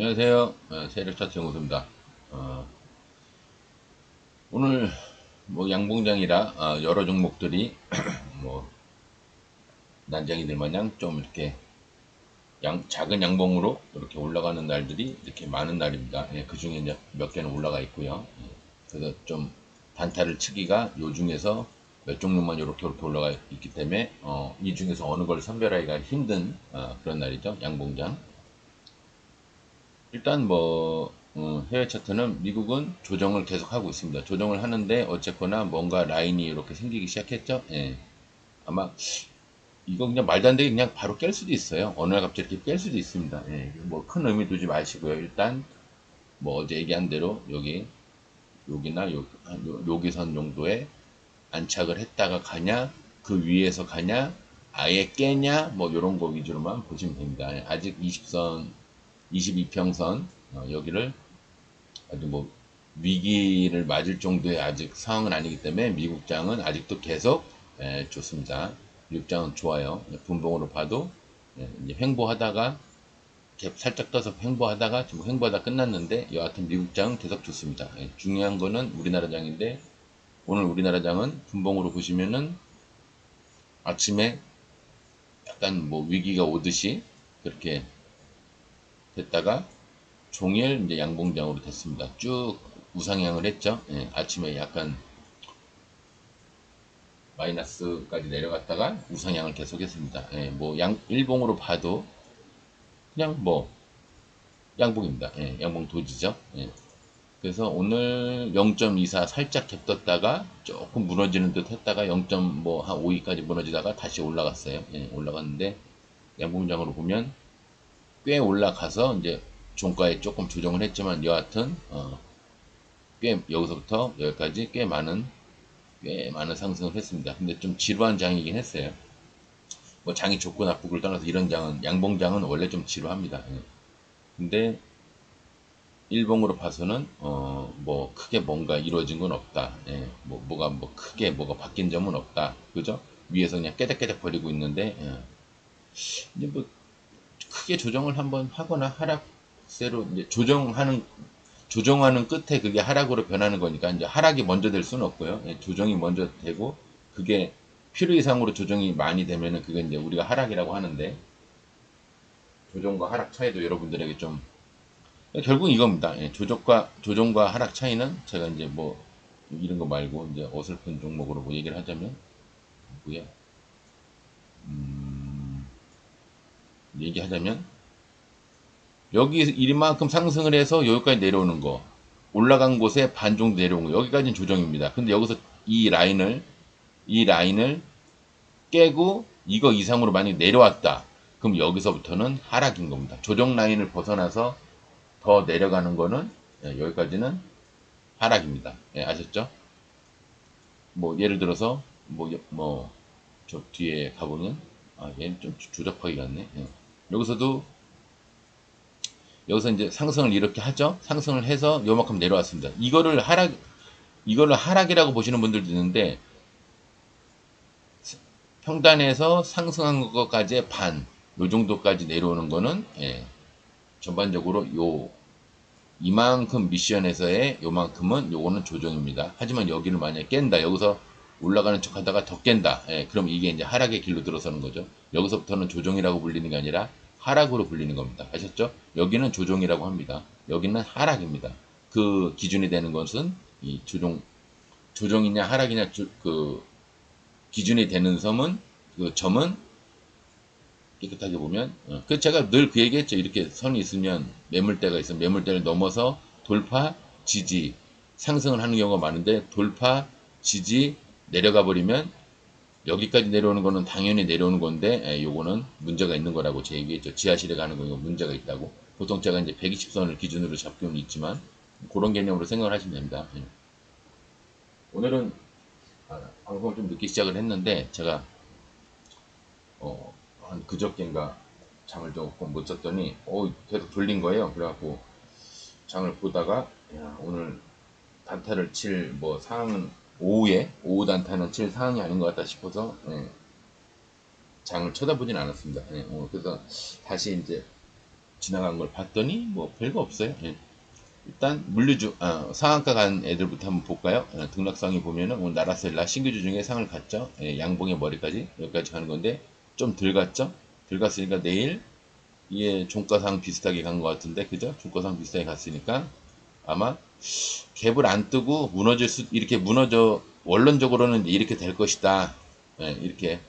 안녕하세요. 어, 세력차트 연구소입니다. 어, 오늘 뭐 양봉장이라 어, 여러 종목들이 뭐 난장이들 마냥 좀 이렇게 양, 작은 양봉으로 이렇게 올라가는 날들이 이렇게 많은 날입니다. 예, 그 중에 이제 몇 개는 올라가 있고요. 예, 그래서 좀 단타를 치기가 요 중에서 몇 종목만 이렇게 이렇게 올라가 있기 때문에 어, 이 중에서 어느 걸 선별하기가 힘든 어, 그런 날이죠. 양봉장. 일단 뭐 어, 해외 차트는 미국은 조정을 계속 하고 있습니다. 조정을 하는데 어쨌거나 뭔가 라인이 이렇게 생기기 시작했죠. 예. 아마 이거 그냥 말도 안 되게 그냥 바로 깰 수도 있어요. 어느 날 갑자기 이렇게 깰 수도 있습니다. 예. 뭐 큰 의미 두지 마시고요. 일단 뭐 어제 얘기한 대로 여기 여기나 요, 여기 선 정도에 안착을 했다가 가냐 그 위에서 가냐 아예 깨냐 뭐 이런 거 위주로만 보시면 됩니다. 예. 아직 20선 22평선 어, 여기를 아주 뭐 위기를 맞을 정도의 아직 상황은 아니기 때문에 미국장은 아직도 계속 예, 좋습니다. 미국장은 좋아요. 분봉으로 봐도 예, 횡보하다가 갭 살짝 떠서 횡보하다가 지금 횡보하다 끝났는데 여하튼 미국장은 계속 좋습니다. 예, 중요한 거는 우리나라 장인데 오늘 우리나라 장은 분봉으로 보시면은 아침에 약간 뭐 위기가 오듯이 그렇게 됐다가 종일 이제 양봉장으로 됐습니다. 쭉 우상향을 했죠. 예, 아침에 약간 마이너스까지 내려갔다가 우상향을 계속했습니다. 예, 뭐 양, 일봉으로 봐도 그냥 뭐 양봉입니다. 예, 양봉 도지죠. 예. 그래서 오늘 0.24 살짝 겹떴다가 조금 무너지는 듯 했다가 0.뭐 한 5위까지 무너지다가 다시 올라갔어요. 예, 올라갔는데 양봉장으로 보면 꽤 올라가서 이제 종가에 조금 조정을 했지만 여하튼 어, 꽤 여기서부터 여기까지 꽤 많은 꽤 많은 상승을 했습니다. 근데 좀 지루한 장이긴 했어요. 뭐 장이 좋고 나쁘고를 떠나서 이런 장은 양봉장은 원래 좀 지루합니다. 예. 근데 일봉으로 봐서는 어 뭐 크게 뭔가 이루어진 건 없다. 예. 뭐 뭐가 뭐 크게 뭐가 바뀐 점은 없다. 그죠? 위에서 그냥 깨작깨작 버리고 있는데 예. 이제 뭐 크게 조정을 한번 하거나 하락세로 이제 조정하는 조정하는 끝에 그게 하락으로 변하는 거니까 이제 하락이 먼저 될 수는 없고요. 예, 조정이 먼저 되고 그게 필요 이상으로 조정이 많이 되면은 그게 이제 우리가 하락이라고 하는데 조정과 하락 차이도 여러분들에게 좀 결국 이겁니다. 예, 조정과 조정과 하락 차이는 제가 이제 뭐 이런 거 말고 이제 어설픈 종목으로 뭐 얘기를 하자면 뭐야 음, 얘기하자면 여기 이만큼 상승을 해서 여기까지 내려오는 거 올라간 곳에 반 정도 내려온 거 여기까지는 조정입니다. 근데 여기서 이 라인을 이 라인을 깨고 이거 이상으로 만약 내려왔다. 그럼 여기서부터는 하락인 겁니다. 조정 라인을 벗어나서 더 내려가는 거는 예, 여기까지는 하락입니다. 예, 아셨죠? 뭐 예를 들어서 뭐뭐저 뒤에 가보면 아 얘는 좀 주접하게 갔네. 예. 여기서도 여기서 이제 상승을 이렇게 하죠. 상승을 해서 요만큼 내려왔습니다. 이거를 하락 이거를 하락이라고 보시는 분들도 있는데 평단에서 상승한 것까지의 반, 요 정도까지 내려오는 거는 예, 전반적으로 요 이만큼 미션에서의 요만큼은 요거는 조정입니다. 하지만 여기를 만약에 깬다. 여기서 올라가는 척 하다가 더 깬다. 예, 그럼 이게 이제 하락의 길로 들어서는 거죠. 여기서부터는 조정이라고 불리는 게 아니라 하락으로 불리는 겁니다. 아셨죠? 여기는 조정이라고 합니다. 여기는 하락입니다. 그 기준이 되는 것은 이 조정, 조정이냐 하락이냐 주, 그 기준이 되는 섬은 그 점은 깨끗하게 보면 어, 그 제가 늘 그 얘기했죠. 이렇게 선이 있으면 매물대가 있으면 매물대를 넘어서 돌파, 지지, 상승을 하는 경우가 많은데 돌파, 지지, 내려가 버리면 여기까지 내려오는 거는 당연히 내려오는 건데 에, 요거는 문제가 있는 거라고 제 얘기했죠. 지하실에 가는 거 문제가 있다고. 보통 제가 이제 120선을 기준으로 잡고는 있지만 그런 개념으로 생각을 하시면 됩니다. 예. 오늘은 아, 방송을 좀 늦게 시작을 했는데 제가 어, 한 그저께인가 잠을 조금 못 잤더니 어, 계속 졸린 거예요. 그래갖고 장을 보다가 야, 오늘 단타를 칠 뭐 상황은 오후에 오후 단타는 칠 상황이 아닌 것 같다 싶어서 예, 장을 쳐다보진 않았습니다. 예, 어, 그래서 다시 이제 지나간 걸 봤더니 뭐 별거 없어요. 예. 일단 물류주 아, 상한가 간 애들부터 한번 볼까요? 어, 등락상에 보면은 오늘 나라셀라 신규주 중에 상을 갔죠. 예, 양봉의 머리까지 여기까지 가는 건데 좀 덜 갔죠. 덜 갔으니까 내일 이게 종가상 비슷하게 간 것 같은데 그죠? 종가상 비슷하게 갔으니까 아마 갭을 안 뜨고 무너질 수 이렇게 무너져 원론적으로는 이렇게 될 것이다. 예, 이렇게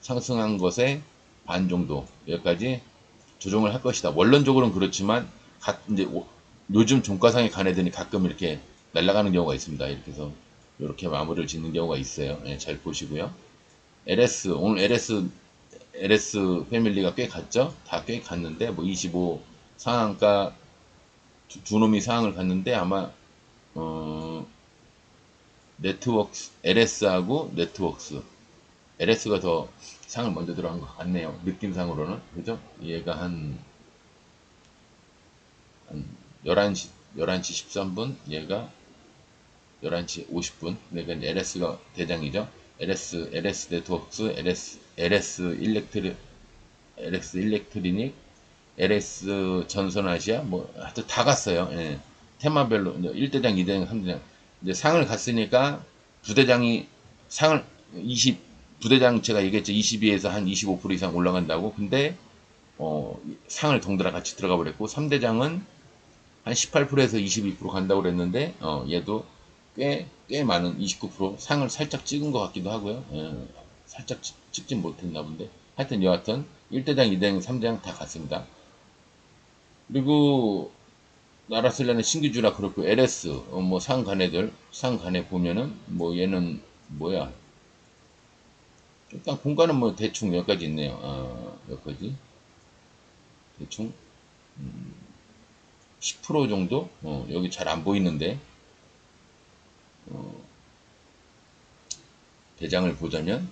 상승한 것의 반 정도 여기까지 조정을 할 것이다. 원론적으로는 그렇지만 가, 이제 오- 요즘 종가상에 간 애들이 가끔 이렇게 날아가는 경우가 있습니다. 이렇게 해서 이렇게 마무리를 짓는 경우가 있어요. 예, 잘 보시고요. LS 오늘 LS LS 패밀리가 꽤 갔죠? 다 꽤 갔는데 뭐 25 상한가 두, 두 놈이 상황을 갔는데 아마 어, 네트워크스 LS하고 네트워크스 LS가 더 상을 먼저 들어간 것 같네요. 느낌상으로는 그죠? 얘가 한, 한 11시 11시 13분 얘가 11시 50분 그러니까 LS가 대장이죠. LS LS 네트워크스 LS LS 일렉트리 LS 일렉트리닉 LS 전선아시아 뭐 하여튼 다 갔어요. 예. 테마별로 이제 1대장, 2대장, 3대장 이제 상을 갔으니까 부대장이 상을 20 부대장 제가 얘기했죠. 22에서 한 25% 이상 올라간다고. 근데 어, 상을 덩달아 같이 들어가 버렸고 3대장은 한 18%에서 22% 간다고 그랬는데 어, 얘도 꽤, 꽤 많은 29% 상을 살짝 찍은 것 같기도 하고요. 예, 살짝 찍, 찍진 못했나 본데 하여튼 여하튼 1대장, 2대장, 3대장 다 갔습니다. 그리고 나라슬라는 신규주라 그렇고 LS 어, 뭐 상간 애들 상간에 보면은 뭐 얘는 뭐야? 일단 공간은 뭐 대충 여기까지 있네요. 아, 여기까지. 대충 음, 10% 정도? 어, 여기 잘 안 보이는데. 어, 대장을 보자면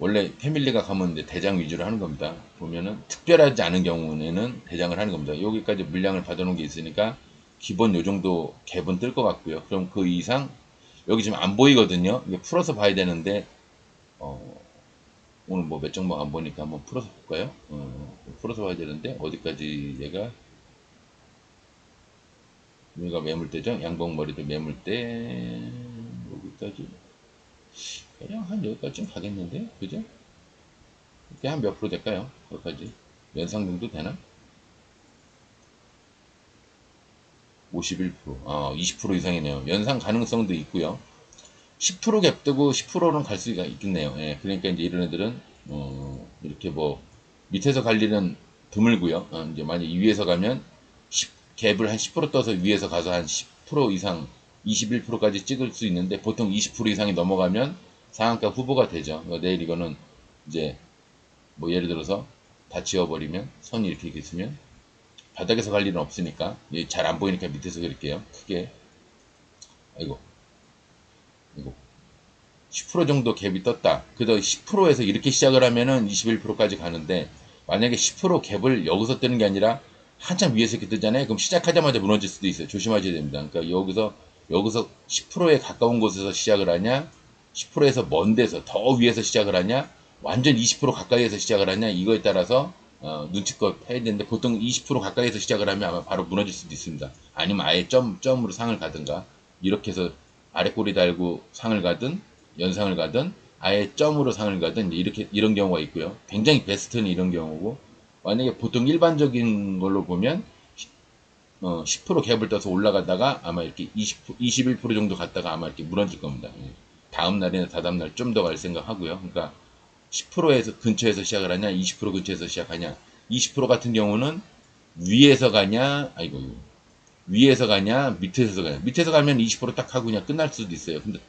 원래 패밀리가 가면 이제 대장 위주로 하는 겁니다. 보면은 특별하지 않은 경우에는 대장을 하는 겁니다. 여기까지 물량을 받아놓은 게 있으니까 기본 요 정도 갭은 뜰 것 같고요. 그럼 그 이상 여기 지금 안 보이거든요. 이게 풀어서 봐야 되는데 어, 오늘 뭐 몇 종목 안 보니까 한번 풀어서 볼까요? 어, 풀어서 봐야 되는데 어디까지 얘가 여기가 매물대죠? 양봉 머리도 매물대 여기까지 그냥 한 여기까지 가겠는데 그죠? 이게 한 몇 프로 될까요? 거기까지 연상 정도 되나? 51%, 아, 20% 이상이네요. 연상 가능성도 있고요. 10%갭 뜨고 10%는 갈 수가 있겠네요. 예, 그러니까 이제 이런 애들은 어, 이렇게 뭐 밑에서 갈 일은 드물고요. 어, 이제 만약 위에서 가면 10, 갭을 한 10% 떠서 위에서 가서 한 10% 이상 21%까지 찍을 수 있는데 보통 20% 이상이 넘어가면 상한가 후보가 되죠. 그러니까 내일 이거는 이제 뭐 예를 들어서 다 지워버리면 선이 이렇게 있으면 바닥에서 갈 일은 없으니까 잘 안 보이니까 밑에서 그릴게요. 크게 아이고 이거 10% 정도 갭이 떴다. 그래도 10%에서 이렇게 시작을 하면은 21%까지 가는데 만약에 10% 갭을 여기서 뜨는 게 아니라 한참 위에서 이렇게 뜨잖아요. 그럼 시작하자마자 무너질 수도 있어요. 조심하셔야 됩니다. 그러니까 여기서 여기서 10%에 가까운 곳에서 시작을 하냐, 10%에서 먼 데서 더 위에서 시작을 하냐, 완전 20% 가까이에서 시작을 하냐 이거에 따라서 어, 눈치껏 해야 되는데 보통 20% 가까이에서 시작을 하면 아마 바로 무너질 수도 있습니다. 아니면 아예 점 점으로 상을 가든가 이렇게 해서 아래 꼬리 달고 상을 가든 연상을 가든 아예 점으로 상을 가든 이렇게 이런 경우가 있고요. 굉장히 베스트는 이런 경우고 만약에 보통 일반적인 걸로 보면 어, 10% 갭을 떠서 올라가다가 아마 이렇게 20, 21% 정도 갔다가 아마 이렇게 무너질 겁니다. 예. 다음 날이나 다다음 날 좀 더 갈 생각하고요. 그러니까 10%에서 근처에서 시작을 하냐, 20% 근처에서 시작하냐. 20% 같은 경우는 위에서 가냐, 아이고 위에서 가냐, 밑에서 가냐. 밑에서 가면 20%딱 하고 그냥 끝날 수도 있어요. 근데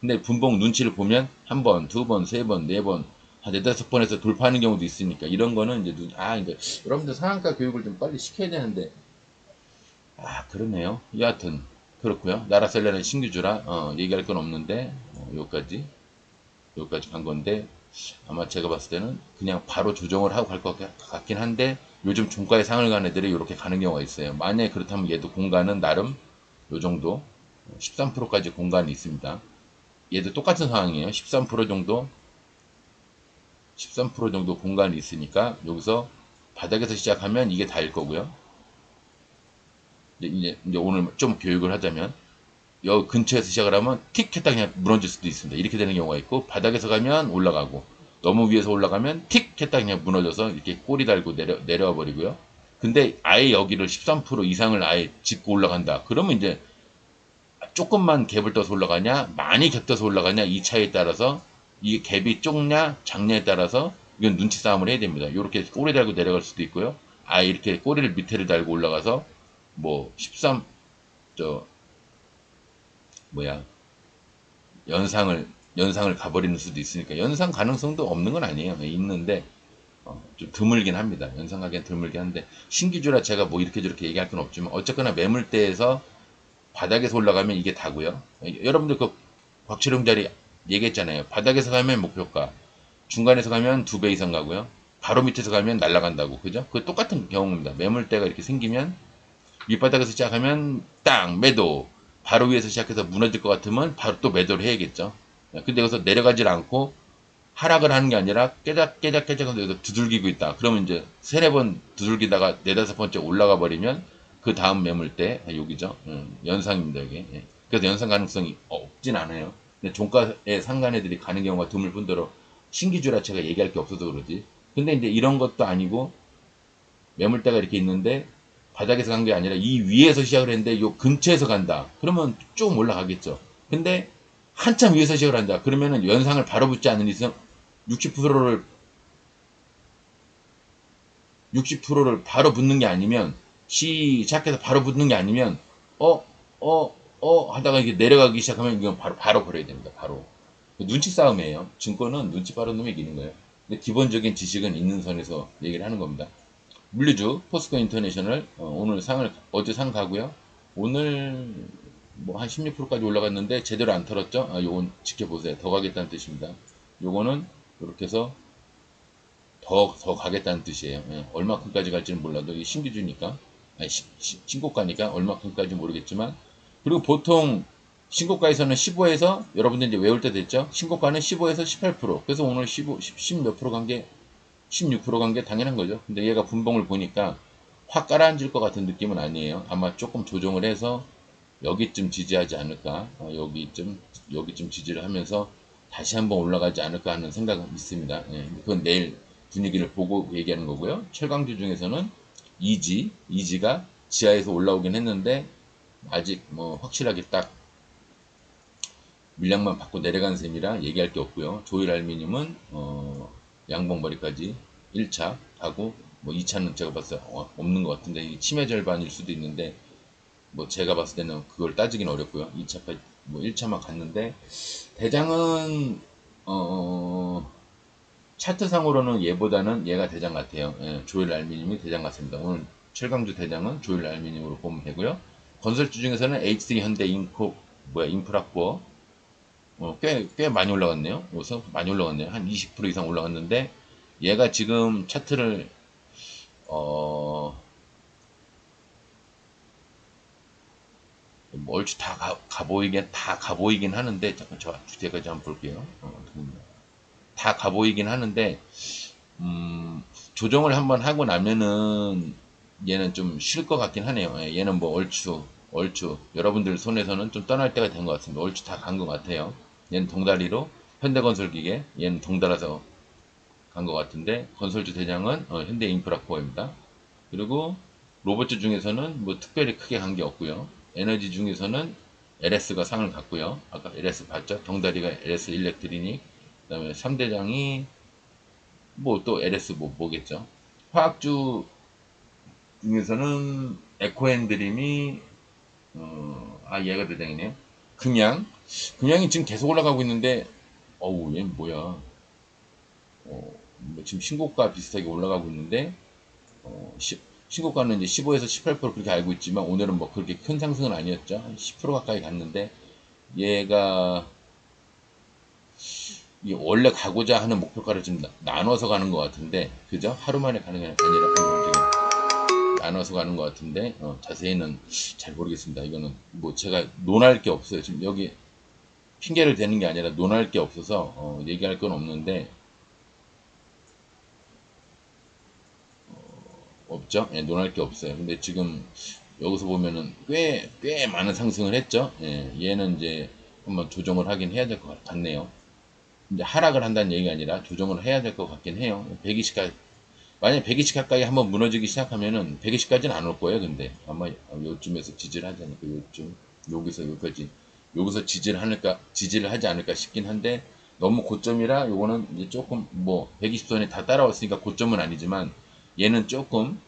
근데 분봉 눈치를 보면 한 번, 두 번, 세 번, 네 번, 한 네다섯 번에서 돌파하는 경우도 있으니까 이런 거는 이제 눈, 아, 이거 여러분들 상한가 교육을 좀 빨리 시켜야 되는데 아, 그러네요. 여하튼 그렇고요. 나라셀레는 신규주라 어, 얘기할 건 없는데 어, 여기까지 여기까지 간 건데 아마 제가 봤을 때는 그냥 바로 조정을 하고 갈 것 같긴 한데 요즘 종가에 상을 가는 애들이 이렇게 가는 경우가 있어요. 만약에 그렇다면 얘도 공간은 나름 요 정도 13%까지 공간이 있습니다. 얘도 똑같은 상황이에요. 13% 정도 13% 정도 공간이 있으니까 여기서 바닥에서 시작하면 이게 다일 거고요. 이제, 이제, 오늘 좀 교육을 하자면 여 근처에서 시작을 하면 틱 했다 그냥 무너질 수도 있습니다. 이렇게 되는 경우가 있고 바닥에서 가면 올라가고 너무 위에서 올라가면 틱 했다 그냥 무너져서 이렇게 꼬리 달고 내려 내려와 버리고요. 근데 아예 여기를 13% 이상을 아예 짚고 올라간다. 그러면 이제 조금만 갭을 떠서 올라가냐, 많이 겹떠서 올라가냐 이 차이에 따라서 이 갭이 좁냐, 작냐에 따라서 이건 눈치 싸움을 해야 됩니다. 이렇게 꼬리 달고 내려갈 수도 있고요. 아예 이렇게 꼬리를 밑에를 달고 올라가서 뭐 13, 저 뭐야 연상을 연상을 가버리는 수도 있으니까 연상 가능성도 없는 건 아니에요. 있는데 어, 좀 드물긴 합니다. 연상하기엔 드물긴 한데 신기주라 제가 뭐 이렇게 저렇게 얘기할 건 없지만 어쨌거나 매물대에서 바닥에서 올라가면 이게 다고요. 여러분들 그 곽철용 자리 얘기했잖아요. 바닥에서 가면 목표가, 중간에서 가면 두 배 이상 가고요. 바로 밑에서 가면 날아간다고. 그죠? 그 똑같은 경우입니다. 매물대가 이렇게 생기면 밑바닥에서 시작하면 땅 매도 바로 위에서 시작해서 무너질 것 같으면 바로 또 매도를 해야겠죠. 근데 여기서 내려가질 않고 하락을 하는 게 아니라 깨작 깨작 깨작 하면서 두들기고 있다. 그러면 이제 세네 번 두들기다가 네다섯 번째 올라가 버리면 그 다음 매물대 여기죠. 음, 연상입니다 여기. 예. 그래서 연상 가능성이 없진 않아요. 근데 종가에 상간 애들이 가는 경우가 드물 뿐더러 신기주라 제가 얘기할 게 없어서 그러지. 근데 이제 이런 것도 아니고 매물대가 이렇게 있는데 바닥에서 간 게 아니라 이 위에서 시작을 했는데 요 근처에서 간다. 그러면 쭉 올라가겠죠. 근데 한참 위에서 시작을 한다. 그러면은 연상을 바로 붙지 않는 이상 60%를 60%를 바로 붙는 게 아니면 시작해서 바로 붙는 게 아니면 어 어, 어 하다가 이게 내려가기 시작하면 이건 바로 바로 걸어야 됩니다. 바로 눈치 싸움이에요. 증권은 눈치 빠른 놈이 이기는 거예요. 근데 기본적인 지식은 있는 선에서 얘기를 하는 겁니다. 물류주 포스코 인터내셔널 어, 오늘 상을 어제 상 가고요. 오늘 뭐 한 16%까지 올라갔는데 제대로 안 털었죠? 아, 요건 지켜보세요. 더 가겠다는 뜻입니다. 요거는 이렇게 해서 더, 더 가겠다는 뜻이에요. 예, 얼마큼까지 갈지는 몰라도 이게 신기주니까 아니, 시, 시, 신고가니까 얼마큼까지 모르겠지만 그리고 보통 신고가에서는 15에서 여러분들 이제 외울 때 됐죠? 신고가는 15에서 18% 그래서 오늘 15, 10몇 프로 간 게 16%간 게 당연한 거죠. 근데 얘가 분봉을 보니까 확 가라앉을 것 같은 느낌은 아니에요. 아마 조금 조정을 해서 여기쯤 지지하지 않을까, 어, 여기쯤 여기쯤 지지를 하면서 다시 한번 올라가지 않을까 하는 생각은 있습니다. 예, 그건 내일 분위기를 보고 얘기하는 거고요. 철강주 중에서는 이지, 이지가 지하에서 올라오긴 했는데 아직 뭐 확실하게 딱 물량만 받고 내려간 셈이라 얘기할 게 없고요. 조일 알미늄은 어, 양봉머리까지 1차 가고 뭐 2차는 제가 봤을 때 어, 없는 것 같은데 이 치매 절반일 수도 있는데 뭐 제가 봤을 때는 그걸 따지긴 어렵고요. 2차까지 뭐 1차만 갔는데 대장은 어 차트상으로는 얘보다는 얘가 대장 같아요. 예, 조일 알미늄이 대장 같습니다. 오늘 철강주 대장은 조일 알미늄으로 보면 되고요. 건설주 중에서는 H3 현대 인코 뭐야 인프라코어 어, 꽤, 꽤 많이 올라갔네요. 여기서 많이 올라갔네요. 한 20% 이상 올라갔는데, 얘가 지금 차트를, 어, 뭐 얼추 다 가, 가보이긴, 다 가보이긴 하는데, 잠깐 저 주제까지 한번 볼게요. 어, 다 가보이긴 하는데, 음, 조정을 한번 하고 나면은, 얘는 좀 쉴 것 같긴 하네요. 예, 얘는 뭐 얼추, 얼추 여러분들 손에서는 좀 떠날 때가 된 것 같습니다. 얼추 다 간 것 같아요. 얘는 동다리로 현대건설기계 얘는 동달아서 간 것 같은데 건설주 대장은 어, 현대인프라코어입니다. 그리고 로봇주 중에서는 뭐 특별히 크게 간 게 없고요. 에너지 중에서는 LS가 상을 갖고요. 아까 LS 봤죠? 동다리가 LS 일렉트리닉 그 다음에 3대장이 뭐 또 LS 뭐 뭐겠죠? 화학주 중에서는 에코앤드림이 어, 아 얘가 대장이네요. 금양 금양이 지금 계속 올라가고 있는데 어우 얘 뭐야 어, 뭐 지금 신고가 비슷하게 올라가고 있는데 어, 시, 신고가는 이제 15에서 18% 그렇게 알고 있지만 오늘은 뭐 그렇게 큰 상승은 아니었죠 한10% 가까이 갔는데 얘가 원래 가고자 하는 목표가를 좀 나눠서 가는 것 같은데 그죠 하루 만에 가는 게 아니라 나눠서 가는 것 같은데 어, 자세히는 잘 모르겠습니다. 이거는 뭐 제가 논할 게 없어요. 지금 여기 핑계를 대는 게 아니라 논할 게 없어서 어, 얘기할 건 없는데 어, 없죠. 예, 논할 게 없어요. 근데 지금 여기서 보면은 꽤, 꽤 많은 상승을 했죠. 예, 얘는 이제 한번 조정을 하긴 해야 될 것 같네요. 이제 하락을 한다는 얘기가 아니라 조정을 해야 될 것 같긴 해요. 120까지, 만약에 120 가까이 한번 무너지기 시작하면은 120까지는 안 올 거예요. 근데 아마 요쯤에서 지지를 하지 않을까. 요쯤, 여기서 여기까지, 여기서 지지를 하니까, 지지를 하지 않을까 싶긴 한데, 너무 고점이라 요거는 이제 조금 뭐 120선이 다 따라왔으니까 고점은 아니지만 얘는 조금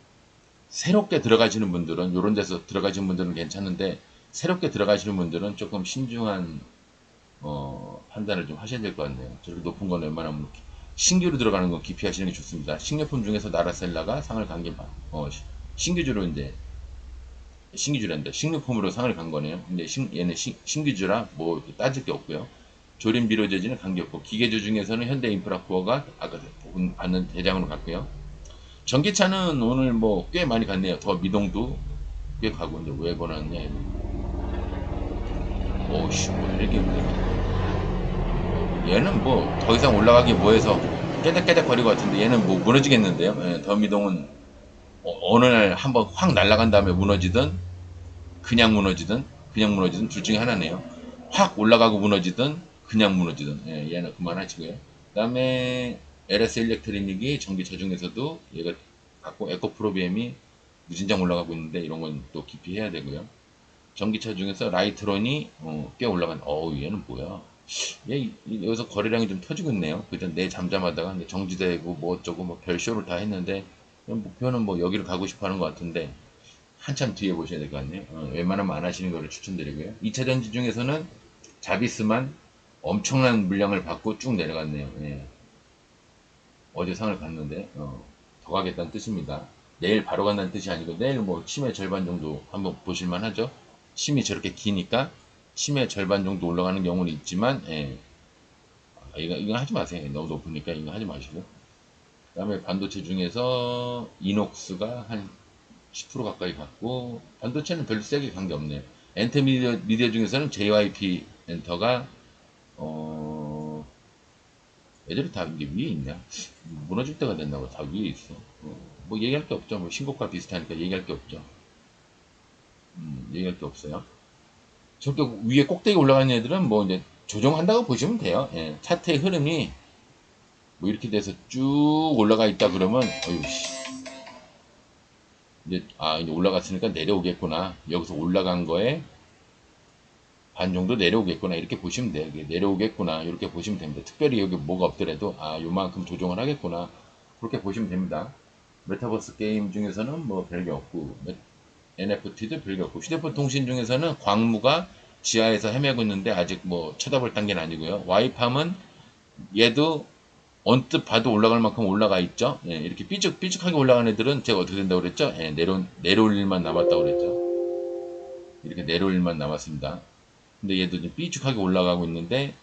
새롭게 들어가시는 분들은 요런 데서 들어가시는 분들은 괜찮은데 새롭게 들어가시는 분들은 조금 신중한 어, 판단을 좀 하셔야 될 것 같네요. 저렇게 높은 건 웬만하면 신규로 들어가는 건 기피하시는 게 좋습니다. 식료품 중에서 나라셀라가 상을 간 게, 어, 신규주로 이제, 신규주란다. 식료품으로 상을 간 거네요. 근데 신, 얘는 신, 신규주라 뭐 따질 게 없고요. 조림 비료재질은 관계없고 기계주 중에서는 현대인프라코어가 아까 본- 받는 대장으로 갔고요. 전기차는 오늘 뭐 꽤 많이 갔네요. 더 미동도 꽤 가고 근데 왜 보냈냐 이거. 오우씨 뭐 이렇게 얘는 뭐 더 이상 올라가기 뭐해서 깨작깨작 거리고 같은데 얘는 뭐 무너지겠는데요. 예, 더 미동은 어, 느 날 한번 확 날아간 다음에 무너지든 그냥 무너지든 그냥 무너지든 둘 중에 하나네요. 확 올라가고 무너지든 그냥 무너지든 예, 얘는 그만하시고요. 그 다음에 LS 일렉트리닉이 전기차 중에서도 얘가 갖고 에코프로비엠이 무진장 올라가고 있는데 이런 건 또 깊이 해야 되고요. 전기차 중에서 라이트론이 어, 꽤 올라간. 어우 얘는 뭐야? 얘 여기서 거래량이 좀 터지고 있네요. 그전 내 잠잠하다가 정지되고 뭐 어쩌고 뭐 별쇼를 다 했는데 목표는 뭐 여기를 가고 싶어 하는 것 같은데 한참 뒤에 보셔야 될 것 같네요. 어, 웬만하면 안 하시는 거를 추천드리고요. 2차 전지 중에서는 자비스만 엄청난 물량을 받고 쭉 내려갔네요. 예. 어제 상을 갔는데 어, 더 가겠다는 뜻입니다. 내일 바로 간다는 뜻이 아니고 내일 뭐 치매 절반 정도 한번 보실만 하죠. 심이 저렇게 기니까 치매 절반 정도 올라가는 경우는 있지만 예. 아, 이거 이거 하지 마세요. 너무 높으니까 이거 하지 마시고. 그 다음에 반도체 중에서 이녹스가 한 10% 가까이 갔고 반도체는 별로 세게 간 게 없네요. 엔터 미디어, 미디어 중에서는 JYP 엔터가 어 애들이 다 이게 위에 있냐? 무너질 때가 됐나 봐. 다 위에 있어. 어, 뭐 얘기할 게 없죠. 뭐 신고가 비슷하니까 얘기할 게 없죠. 음, 얘기할 게 없어요. 저렇게 위에 꼭대기 올라가는 애들은 뭐 이제 조정한다고 보시면 돼요. 예, 차트의 흐름이 뭐 이렇게 돼서 쭉 올라가 있다 그러면 어휴 씨. 이제 아 이제 올라갔으니까 내려오겠구나. 여기서 올라간 거에 반 정도 내려오겠구나 이렇게 보시면 돼요. 내려오겠구나 이렇게 보시면 됩니다. 특별히 여기 뭐가 없더라도 아 요만큼 조정을 하겠구나 그렇게 보시면 됩니다. 메타버스 게임 중에서는 뭐 별게 없고 NFT도 별게 없고 휴대폰 통신 중에서는 광무가 지하에서 헤매고 있는데 아직 뭐 쳐다볼 단계는 아니고요. 와이팜은 얘도 언뜻 봐도 올라갈 만큼 올라가 있죠. 예, 이렇게 삐죽 삐죽하게 올라가는 애들은 제가 어떻게 된다고 그랬죠? 예, 내려 내려올 일만 남았다고 그랬죠. 이렇게 내려올 일만 남았습니다. 근데 얘도 이제 삐죽하게 올라가고 있는데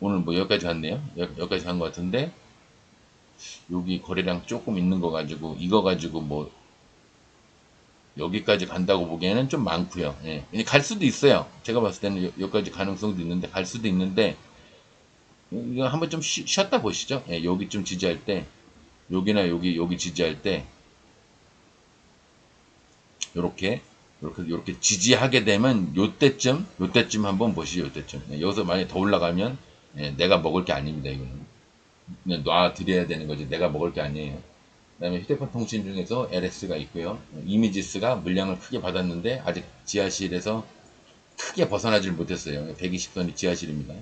오늘 뭐 여기까지 갔네요. 여, 여기까지 간 것 같은데 여기 거래량 조금 있는 거 가지고 이거 가지고 뭐 여기까지 간다고 보기에는 좀 많고요. 예. 갈 수도 있어요. 제가 봤을 때는 여- 여기까지 가능성도 있는데 갈 수도 있는데 이거 한번 좀 쉬, 쉬었다 보시죠. 예, 여기 좀 지지할 때 여기나 여기 여기 지지할 때 요렇게 요렇게 요렇게 지지하게 되면 요때쯤 요때쯤 한번 보시죠. 요때쯤 예, 여기서 만약에 더 올라가면 예, 내가 먹을 게 아닙니다. 이거는 그냥 놔 드려야 되는 거지 내가 먹을 게 아니에요. 그 다음에 휴대폰 통신 중에서 LS가 있고요. 이미지스가 물량을 크게 받았는데 아직 지하실에서 크게 벗어나질 못했어요. 120선이 지하실입니다.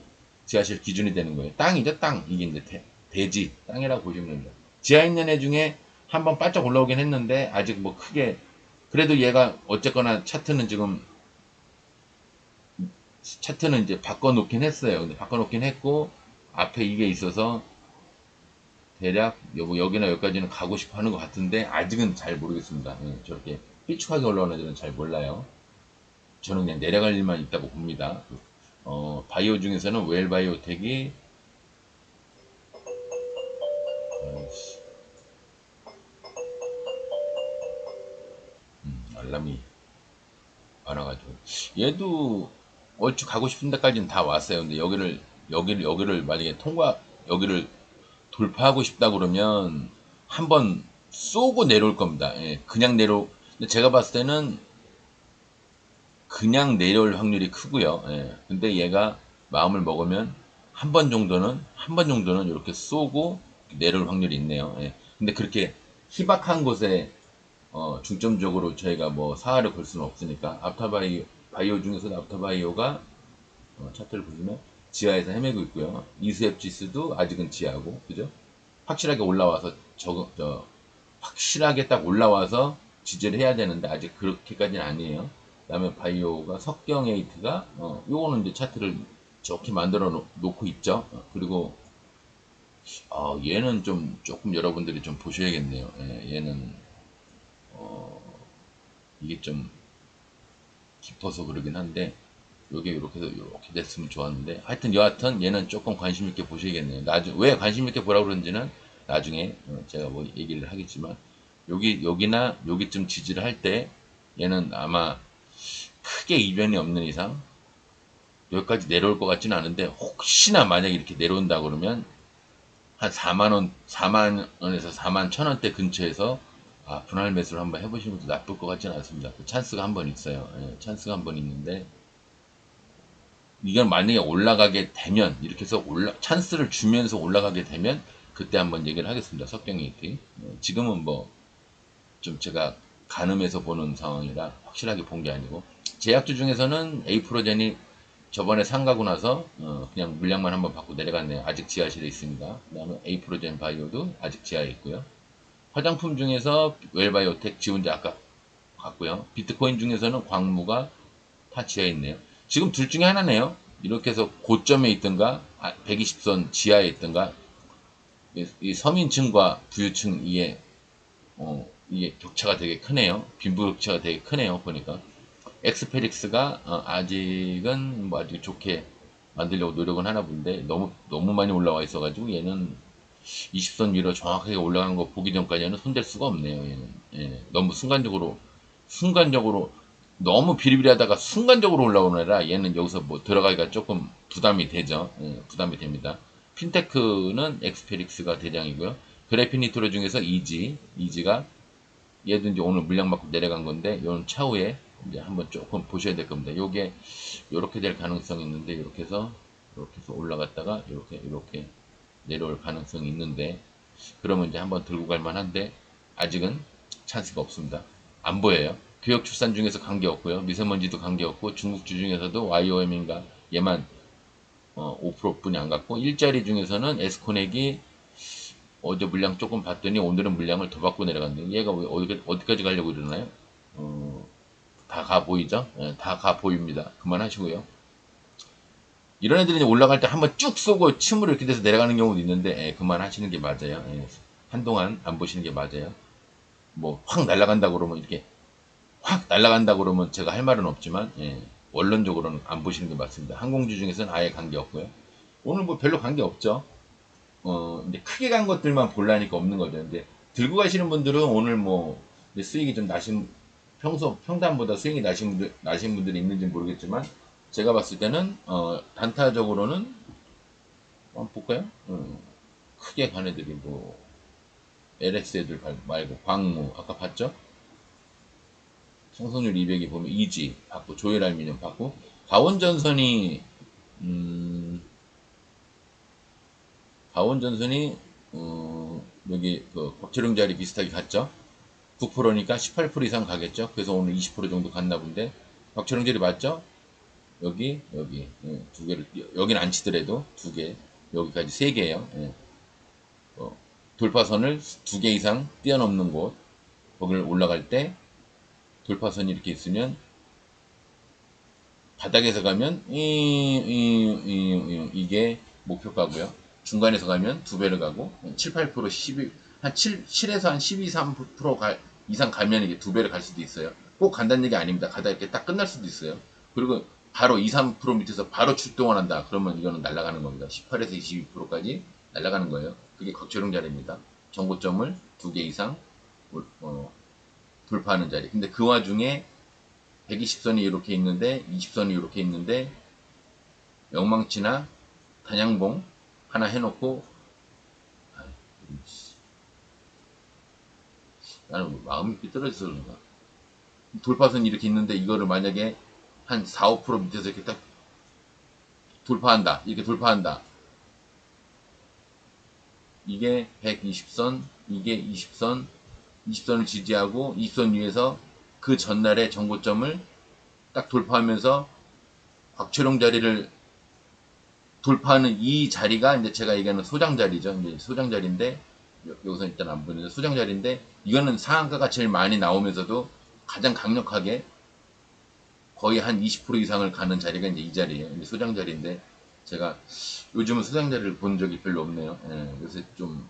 지하실 기준이 되는 거예요. 땅이죠, 땅. 이게 이제 대, 대지, 땅이라고 보시면 됩니다. 지하에 있는 애 중에 한번 바짝 올라오긴 했는데 아직 뭐 크게 그래도 얘가 어쨌거나 차트는 지금 차트는 이제 바꿔놓긴 했어요. 근데 바꿔놓긴 했고 앞에 이게 있어서 대략 요- 여기나 여기까지는 가고 싶어 하는 것 같은데 아직은 잘 모르겠습니다. 예, 저렇게 삐축하게 올라오는 애들은 잘 몰라요. 저는 그냥 내려갈 일만 있다고 봅니다. 어, 바이오 중에서는 웰바이오텍이. 음, 알람이 안 와가지고 얘도 얼추 가고 싶은 데까지는 다 왔어요. 근데 여기를 여기를 여기를 만약에 통과 여기를 돌파하고 싶다 그러면 한번 쏘고 내려올 겁니다. 예, 그냥 내려. 근데 제가 봤을 때는 그냥 내려올 확률이 크고요. 예, 근데 얘가 마음을 먹으면 한 번 정도는 한 번 정도는 이렇게 쏘고 내려올 확률이 있네요. 예, 근데 그렇게 희박한 곳에 어, 중점적으로 저희가 뭐 사활을 걸 수는 없으니까 앞타바이오 바이오 중에서도 앞타바이오가 어, 차트를 보시면 지하에서 헤매고 있고요. 이수앱 지수도 아직은 지하고 그죠? 확실하게 올라와서 저, 저 확실하게 딱 올라와서 지지를 해야 되는데 아직 그렇게까지는 아니에요. 그다음에 바이오가 석경 에이트가 어, 요거는 이제 차트를 좋게 만들어 놓- 놓고 있죠. 어, 그리고 어, 얘는 좀 조금 여러분들이 좀 보셔야겠네요. 예, 얘는 어, 이게 좀 깊어서 그러긴 한데 요게 이렇게 해서 이렇게 됐으면 좋았는데 하여튼 여하튼 얘는 조금 관심 있게 보셔야겠네요. 나중 왜 관심 있게 보라고 그러는지는 나중에 어, 제가 뭐 얘기를 하겠지만 여기 여기나 여기쯤 지지를 할 때 얘는 아마 크게 이변이 없는 이상 여기까지 내려올 것 같지는 않은데 혹시나 만약에 이렇게 내려온다 그러면 한 4만 원, 4만 원에서 4만 천 원대 근처에서 아, 분할 매수를 한번 해보시는 것도 나쁠 것 같지는 않습니다. 그 찬스가 한 번 있어요. 예, 찬스가 한 번 있는데 이건 만약에 올라가게 되면 이렇게 해서 올라 찬스를 주면서 올라가게 되면 그때 한번 얘기를 하겠습니다. 석경이티 지금은 뭐 좀 제가 가늠해서 보는 상황이라 확실하게 본 게 아니고 제약주 중에서는 에이프로젠이 저번에 상가고 나서 어, 그냥 물량만 한번 받고 내려갔네요. 아직 지하실에 있습니다. 그 다음에 에이프로젠 바이오도 아직 지하에 있고요. 화장품 중에서 웰바이오텍 지원자 아까 갔고요. 비트코인 중에서는 광무가 다 지하에 있네요. 지금 둘 중에 하나네요. 이렇게 해서 고점에 있든가 120선 지하에 있든가 이, 이 서민층과 부유층 이에 어, 이게 격차가 되게 크네요. 빈부격차가 되게 크네요. 보니까 엑스페릭스가 어, 아직은 뭐 아직 좋게 만들려고 노력은 하나 본데 너무 너무 많이 올라와 있어가지고 얘는 20선 위로 정확하게 올라간 거 보기 전까지는 손댈 수가 없네요. 얘는 예, 너무 순간적으로 순간적으로 너무 비리비리하다가 순간적으로 올라오느라 얘는 여기서 뭐 들어가기가 조금 부담이 되죠. 예, 부담이 됩니다. 핀테크는 엑스페릭스가 대장이고요. 그래피니트로 중에서 이지, 이지가 얘도 이제 오늘 물량 받고 내려간 건데 이건 차후에 이제 한번 조금 보셔야 될 겁니다. 요게 이렇게 될 가능성이 있는데 이렇게 해서 이렇게 해서 올라갔다가 이렇게 이렇게 내려올 가능성이 있는데 그러면 이제 한번 들고 갈 만한데 아직은 찬스가 없습니다. 안 보여요. 교역 출산 중에서 관계 없고요. 미세먼지도 관계 없고 중국주 중에서도 YOM인가 얘만 어, 5%뿐이 안 갔고 일자리 중에서는 에스코넥이 어제 물량 조금 봤더니 오늘은 물량을 더 받고 내려갔는데 얘가 왜 어디, 어디까지 가려고 이러나요? 어, 다가 보이죠? 다가 보입니다. 그만하시고요. 이런 애들이 이제 올라갈 때 한번 쭉 쏘고 침으로 이렇게 돼서 내려가는 경우도 있는데 예, 그만하시는 게 맞아요. 예, 한동안 안 보시는 게 맞아요. 뭐 확 날아간다 그러면 이렇게 확 날아간다 그러면 제가 할 말은 없지만 예, 원론적으로는 안 보시는 게 맞습니다. 항공주 중에서는 아예 관계 없고요. 오늘 뭐 별로 관계 없죠. 어, 근데 크게 간 것들만 볼라니까 없는 거죠. 근데 들고 가시는 분들은 오늘 뭐 이제 수익이 좀 나신 평소 평단보다 수익이 나신 분들 나신 분들이 있는지 는 모르겠지만 제가 봤을 때는 어, 단타적으로는 한번 볼까요? 음, 크게 간 애들이 뭐 LX 애들 말고 광무 아까 봤죠? 성선율 200이 보면 이지 받고 조일 알미늄 받고 가원전선이 음, 가원전선이 어, 여기 그 곽철용 자리 비슷하게 갔죠. 9%니까 18% 이상 가겠죠. 그래서 오늘 20% 정도 갔나 본데 자리 맞죠? 여기 여기 예, 두 개를 여기는 안 치더라도 두 개 여기까지 세 개예요. 예. 어, 돌파선을 두 개 이상 뛰어넘는 곳 거기를 올라갈 때 돌파선이 이렇게 있으면 바닥에서 가면 이, 이, 이, 이, 게 목표가고요. 중간에서 가면 두 배를 가고 7, 8% 12, 한 7, 7에서 한 12, 3% 가, 이상 가면 이게 두 배를 갈 수도 있어요. 꼭 간다는 얘기 아닙니다. 가다 이렇게 딱 끝날 수도 있어요. 그리고 바로 2, 3% 밑에서 바로 출동을 한다. 그러면 이거는 날아가는 겁니다. 18에서 22%까지 날아가는 거예요. 그게 곽철용 자리입니다. 정고점을 두 개 이상 어, 돌파하는 자리. 근데 그 와중에 120선이 이렇게 있는데 20선이 이렇게 있는데 영망치나 단양봉 하나 해놓고 나는 마음이 삐뚤어져서 그런가. 돌파선이 이렇게 있는데 이거를 만약에 한 4, 5% 밑에서 이렇게 딱 돌파한다. 이렇게 돌파한다. 이게 120선, 이게 20선, 20선을 지지하고 20선 위에서 그 전날의 정고점을 딱 돌파하면서 곽철용 자리를 돌파하는 이 자리가 이제 제가 얘기하는 소장 자리죠. 이제 소장 자리인데 여- 여기서 일단 안 보이는데 소장 자리인데 이거는 상한가가 제일 많이 나오면서도 가장 강력하게 거의 한 20% 이상을 가는 자리가 이제 이 자리예요. 이제 소장 자리인데 제가 요즘은 소장 자리를 본 적이 별로 없네요. 예, 그래서 좀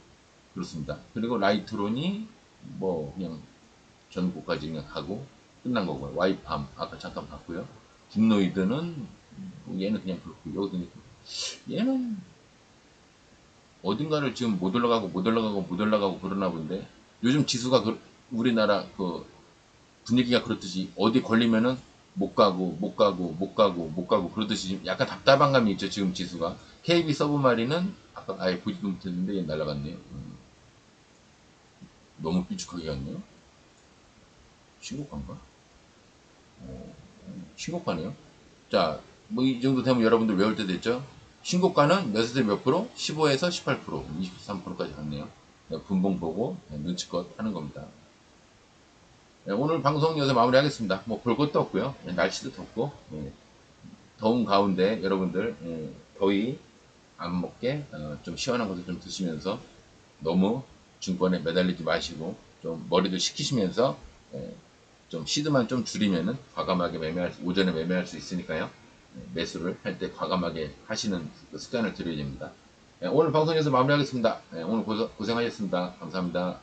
그렇습니다. 그리고 라이트론이 뭐 그냥 전고까지 그냥 가고 끝난 거고요. 와이팜 아까 잠깐 봤고요. 딥노이드는 뭐 얘는 그냥 그렇고 여기도 얘는 어딘가를 지금 못 올라가고 못 올라가고 못 올라가고 그러나 본데 요즘 지수가 그- 우리나라 그 분위기가 그렇듯이 어디 걸리면은 못 가고 못 가고 못 가고 못 가고 그러듯이 약간 답답한 감이 있죠 지금 지수가. KB 서브마리는 아까 아예 보지도 못했는데 얘 날아갔네요. 음. 너무 삐죽하게 갔네요. 신고가인가? 어, 신고가네요. 자 뭐 이 정도 되면 여러분들 외울 때 됐죠 신고가는 몇에서 몇 프로? 15에서 18% 23%까지 갔네요 네, 분봉 보고 네, 눈치껏 하는 겁니다 네, 오늘 방송 여기서 마무리하겠습니다. 뭐 볼 것도 없고요. 네, 날씨도 덥고 예, 더운 가운데 여러분들 예, 더위 안 먹게 어, 좀 시원한 것도 좀 드시면서 너무 증권에 매달리지 마시고 좀 머리도 식히시면서 예, 좀 시드만 좀 줄이면은 과감하게 매매할 수- 오전에 매매할 수 있으니까요. 예, 매수를 할 때 과감하게 하시는 그 습관을 들여야 됩니다. 예, 오늘 방송 여기서 마무리하겠습니다. 예, 오늘 고생, 고생하셨습니다. 감사합니다.